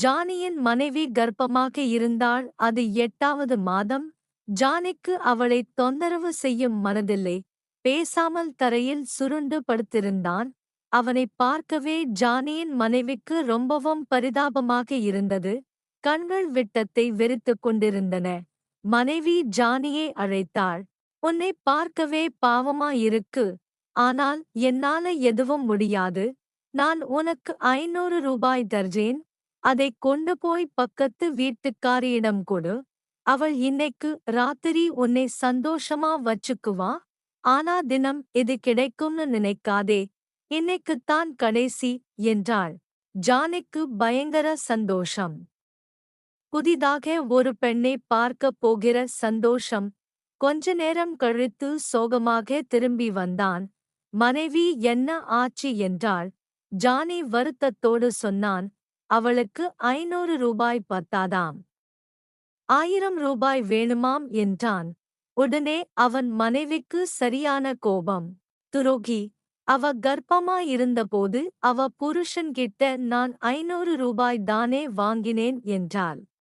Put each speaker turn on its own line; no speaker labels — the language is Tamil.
ஜானியின் மனைவி கர்ப்பமாக இருந்தாள். அது எட்டாவது மாதம். ஜானிக்கு அவளை தொந்தரவு செய்யும் மனதில்லை பேசாமல் தரையில் சுருண்டு படுத்திருந்தான். அவனை பார்க்கவே ஜானியின் மனைவிக்கு ரொம்பவும் பரிதாபமாக இருந்தது. கண்கள் விட்டத்தை வெறித்து கொண்டிருந்தன. மனைவி ஜானியை அழைத்தாள். உன்னை பார்க்கவே பாவமாயிருக்கு. ஆனால் என்னால எதுவும் முடியாது. நான் உனக்கு ஐநூறு ரூபாய் தர்ஜேன் அதை கொண்டு போய் பக்கத்து வீட்டுக்காரியிடம் கொடு. அவள் இன்னைக்கு ராத்திரி உன்னை சந்தோஷமா வச்சுக்குவா? ஆனா தினம் இது கிடைக்கும்னு நினைக்காதே. இன்னைக்குத்தான் கடைசி என்றாள். ஜானிக்கு பயங்கர சந்தோஷம். புதிதாக ஒரு பெண்ணை பார்க்கப் போகிற சந்தோஷம். கொஞ்ச நேரம் கழித்து சோகமாக திரும்பி வந்தான். மனைவி என்ன ஆச்சு? என்றாள். ஜானி வருத்தத்தோடு சொன்னான். அவளுக்கு ஐநூறு ரூபாய் பத்தாதாம். ஆயிரம் ரூபாய் வேணுமாம் என்றான். உடனே அவன் மனைவிக்கு சரியான கோபம். துரோகி அவ கர்ப்பமாயிருந்தபோது அவ புருஷன்கிட்ட நான் ஐநூறு ரூபாய் தானே வாங்கினேன் என்றாள்.